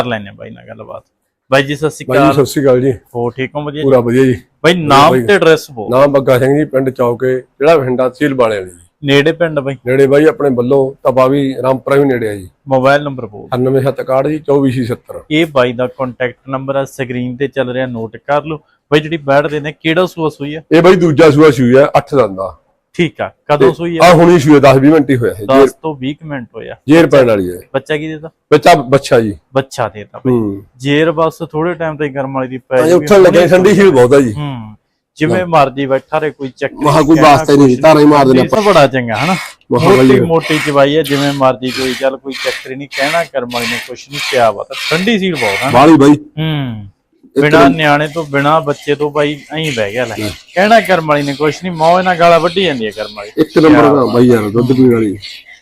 ਕਰ ਲੈਣੇ ਬਾਈ ਨਾਲ ਗੱਲਬਾਤ। ਬਾਈ ਜੀ ਸਤਿ ਸ਼੍ਰੀ ਬਾਈ ਅਕਾਲ। ਸਤਿ ਸ਼੍ਰੀ ਅਕਾਲ ਜੀ। ਹੋ ਠੀਕ ਹੋ ਵਧੀਆ? ਪੂਰਾ ਵਧੀਆ ਜੀ। ਬਾਈ ਨਾਮ ਬਾਈ। ਤੇ ਐਡਰੈਸ ਬੋ ਨਾਮ ਬੱਗਾ ਸਿੰਘ ਜੀ ਪਿੰਡ ਚੌਕੇ ਜਿਹੜਾ ਬਠਿੰਡਾ ਤਹਿਸੀਲ ਦੀ ਜੀ। ਨੇੜੇ ਪਿੰਡ ਬਾਈ? ਨੇੜੇ ਬਾਈ ਆਪਣੇ ਵੱਲੋਂ ਤਪਾ ਵੀ ਰਾਮਪੁਰਾ ਵੀ ਨੇੜੇ ਆ ਜੀ। ਮੋਬਾਈਲ ਨੰਬਰ ਬੋ 9761 ਜੀ 2470 ਇਹ ਬਾਈ ਦਾ ਕੰਟੈਕਟ ਨੰਬਰ ਆ ਸਕਰੀਨ ਤੇ ਚੱਲ ਰਿਹਾ ਨੋਟ ਕਰ ਲਓ। ਬਾਈ ਜਿਹੜੀ ਬੈਠ ਦੇ ਨੇ ਕਿਹੜਾ ਸੂਆ ਸੂਈ ਆ? ਇਹ ਬਾਈ ਦੂਜਾ ਸੂਆ ਸੂਈ ਹੈ 8 ਦੰਦ ਦਾ ਠੀਕ ਆ ਕਦੋਂ ਸੂਈ ਆ? ਆ ਹੁਣੀ ਸੂਏ 10 20 ਮਿੰਟ ਹੀ ਹੋਇਆ। ਹੈ 10 ਤੋਂ 20 ਕੁ ਮਿੰਟ ਹੋਇਆ। ਜੇਰ ਪੈਣ ਵਾਲੀ ਹੈ। ਬੱਚਾ ਕੀ ਦੇਤਾ? ਬੱਚਾ ਬੱਚਾ ਜੀ। ਬੱਚਾ ਦੇਤਾ ਬਾਈ। ਜੇਰ ਬਸ ਥੋੜੇ ਟਾਈਮ ਤਾਈਂ ਕਰਮ ਵਾਲੀ ਦੀ ਪੈ ਜਾਊਗੀ। ਉੱਠਣ ਲੱਗੇ ਠੰਡੀ ਸੀਲ ਬਹੁਤ ਹੈ ਜੀ। ਹੂੰ। ਜਿਵੇਂ ਮਰਜ਼ੀ ਬੈਠਾ ਰੇ ਕੋਈ ਚੱਕ ਮਹਾ ਕੋਈ ਵਾਸਤਾ ਨਹੀਂ ਧਾਰਾ ਹੀ ਮਾਰ ਦੇਣਾ ਇਹ ਬੜਾ ਚੰਗਾ ਹਨਾ? ਮੋਟੀ। ਮੋਟੀ ਚਵਾਈ ਹੈ ਜਿਵੇਂ ਮਰਜ਼ੀ ਕੋਈ ਚੱਲ ਕੋਈ ਚੱਕਰ ਨਹੀਂ ਕਹਿਣਾ ਕਰਮ ਵਾਲੀ ਨੇ ਕੁਛ ਨਹੀਂ ਕਿਹਾ ਵਾ ਤਾਂ ਠੰਡੀ ਸੀਲ ਬਹੁਤ ਹੈ ਬਾਲੀ ਬਾਈ। ਹੂੰ। ਬਿਨਾ ਨਿਆਣੇ ਤੋਂ ਬਿਨਾ ਬੱਚੇ ਤੋਂ ਬਾਈ ਐਂ ਬਹਿ ਗਿਆ ਲੈ। ਕਹਿਣਾ ਕਰਮ ਵਾਲੀ ਨੇ ਕੁਛ ਨਹੀਂ ਮੌਜ ਨਾਲ ਗਾਲਾਂ ਵੱਢੀ ਜਾਂਦੀ ਹੈ ਕਰਮ ਵਾਲੀ। ਇੱਕ ਨੰਬਰ ਦਾ ਬਾਈ ਯਾਰ ਦੁੱਧ ਪੀਣ ਵਾਲੀ।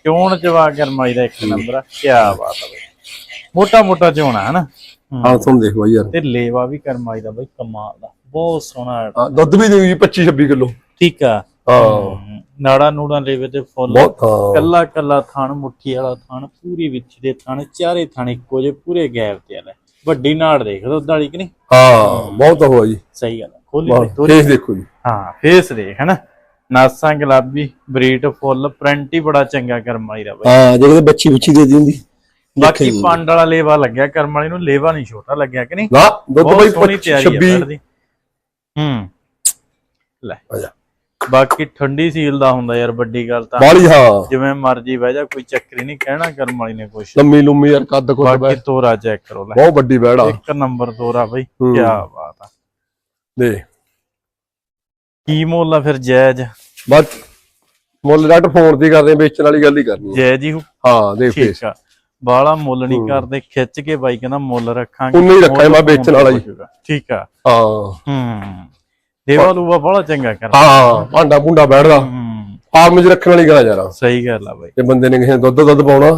ਚੋਣ ਚਵਾ ਕਰਮ ਵਾਲੀ ਦਾ ਇੱਕ ਨੰਬਰ ਆ। ਕੀ ਬਾਤ ਆ ਬਈ। ਮੋਟਾ ਮੋਟਾ ਚੋਣਾ ਹਨਾ? ਹੂੰ। ਹਾਂ ਤੁਹਾਨੂੰ ਦੇਖ ਬਾਈ ਯਾਰ। ਤੇ ਲੇਵਾ ਵੀ ਕਰਮ ਵਾਲੀ ਦਾ ਬਈ ਕਮਾਲ ਦਾ। ਬਹੁਤ ਸੋਹਣਾ ਹੈ। ਹਾਂ, ਦੁੱਧ ਵੀ ਦੇਊਗੀ 25 26 ਕਿਲੋ। ਠੀਕ ਆ। ਹਾਂ। ਹੂੰ। ਨਾੜਾ ਨੂੜਾ ਲੇਵੇ ਤੇ ਫੁੱਲ। ਹਾਂ। ਕੱਲਾ ਕੱਲਾ ਥਣ ਮੁੱਠੀ ਵਾਲਾ ਥਣ ਪੂਰੀ ਵਿੱਚ ਦੇ ਥਣ ਚਾਰੇ ਥਣ ਇੱਕੋ ਜੇ ਪੂਰੇ ਗੈਪ ਤੇ ਆ ਲੈ। ਵੱਡੀ ਨਾੜ ਦੇਖ ਦੁੱਧ ਵਾਲੀ ਕਿ ਨਹੀਂ? ਹਾਂ ਬਹੁਤ ਹੋਆ ਜੀ। ਸਹੀ ਗੱਲ। ਖੋਲੀ ਤੋਰੀ। ਫੇਸ ਦੇਖੋ। ਜੀ। ਹਾਂ ਫੇਸ ਦੇਖ ਹਨਾ? ਨਾਸਾਂ ਗੁਲਾਬੀ ਬਰੀਟ ਫੁੱਲ ਪ੍ਰਿੰਟ ਹੀ ਬੜਾ ਚੰਗਾ ਕਰਮ ਵਾਲੀ ਦਾ ਬਈ। ਹਾਂ ਜਿਹੜੇ ਬੱਚੀ ਬੱਚੀ ਦੇ ਦਿੰਦੀ। ਬਾਕੀ ਪੰਡ ਵਾਲਾ ਲੇਵਾ ਲੱਗਿਆ ਕਰਮ ਵਾਲੀ ਨੂੰ ਲੇਵਾ ਨਹੀਂ ਛੋਟਾ ਲੱਗਿਆ ਕਿ ਨਹੀਂ? ਨਾ ਦੁੱਧ ਬਾਈ ਸੋਹਣੀ 25 ਤਿਆਰੀ ਹੈ 26 ਬੈਠ ਦੀ। ਹੂੰ। ਲੈ। ਬਾਕੀ ਠੰਡੀ ਸੀਲ ਦਾ ਹੁੰਦਾ ਯਾਰ ਵੱਡੀ ਗੱਲ ਤਾਂ। ਬਾਲੀ ਹਾਂ। ਜਿਵੇਂ ਮਰਜ਼ੀ ਬਹਿ ਜਾ ਕੋਈ ਚੱਕਰ ਹੀ ਨਹੀਂ ਕਹਿਣਾ ਕਰਮ ਵਾਲੀ ਨੇ ਕੁਛ। ਲੰਮੀ ਲੰਮੀ ਯਾਰ ਕੱਦ ਕੁੱਦ ਬਾਕੀ ਤੋਰਾ ਚੈੱਕ ਕਰੋ ਲੈ। ਬਹੁਤ ਵੱਡੀ ਬੈੜ ਆ ਇੱਕ ਨੰਬਰ ਤੋਰਾ ਬਈ। ਕੀ ਬਾਤ ਆ। ਦੇ। ਕੀ ਮੁੱਲ ਆ ਫਿਰ ਜਾਇਜ਼ ਬਸ ਮੁੱਲ ਡਾਟ ਫੋਨ ਤੇ ਕਰਦੇ ਵੇਚਣ ਵਾਲੀ ਗੱਲ ਹੀ ਕਰਨੀ। ਜਾਇਜ਼ ਹੀ ਹੋ? ਹਾਂ ਦੇ ਫੇਸ। ਬਾਲਾ ਮੁੱਲ ਨਹੀਂ ਕਰਦੇ ਖਿੱਚ ਕੇ ਬਾਈ ਕਹਿੰਦਾ ਮੁੱਲ ਰੱਖਾਂਗੇ। ਉਨਾ ਹੀ ਰੱਖਿਆ ਮੈਂ ਵੇਚਣ ਵਾਲਾ ਹੀ। ਠੀਕ ਆ। ਹਾਂ। ਹੂੰ। ਦੇਵਾ ਲੂਆ ਬੜਾ ਚੰਗਾ ਕਰ ਹਾਂ ਭਾਂਡਾ ਭੁੰਡਾ ਬੈਠਦਾ। ਹੂੰ। ਫਾਰਮ 'ਚ ਰੱਖਣ ਵਾਲੀ ਗੱਲ ਆ ਯਾਰ। ਸਹੀ ਗੱਲ ਆ ਬਾਈ। ਜੇ ਬੰਦੇ ਨੇ ਕਿਸੇ ਨੇ ਦੁੱਧ ਦੁੱਧ ਪਾਉਣਾ।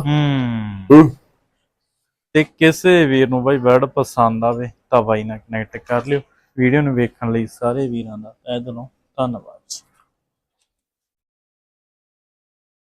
ਹੂੰ। ਤੇ ਕਿਸੇ ਵੀਰ ਨੂੰ ਬਾਈ ਬਰਡ ਪਸੰਦ ਆਵੇ ਤਾਂ ਬਾਈ ਨਾਲ ਕਨੈਕਟ ਕਰ ਲਿਓ। ਵੀਡੀਓ ਨੂੰ ਵੇਖਣ ਲਈ ਸਾਰੇ ਵੀਰਾਂ ਦਾ ਤਹਿ ਦਿਲੋਂ ਧੰਨਵਾਦ।